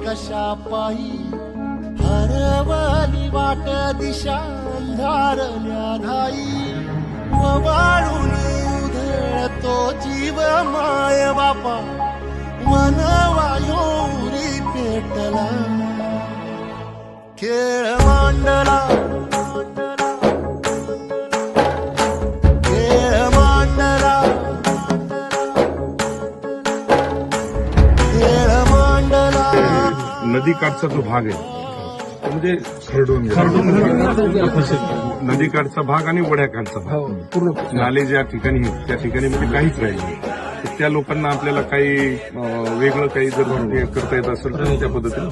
कशा पायी हरवली वाट दिशा अंधारल्या धाई वाळून उधळतो जीव माय बापा. वनवायोरी पेटला. खेळ मांडला. नदी काठचा जो भाग आहे तो म्हणजे खरडून नदीकाठचा भाग आणि वड्याकाठचा भाग. पूर्ण नाले ज्या ठिकाणी आहेत, त्या ठिकाणी म्हणजे काहीच राहिले त्या लोकांना आपल्याला काही वेगळं काही जर हे करता येत असेल तर त्या पद्धतीने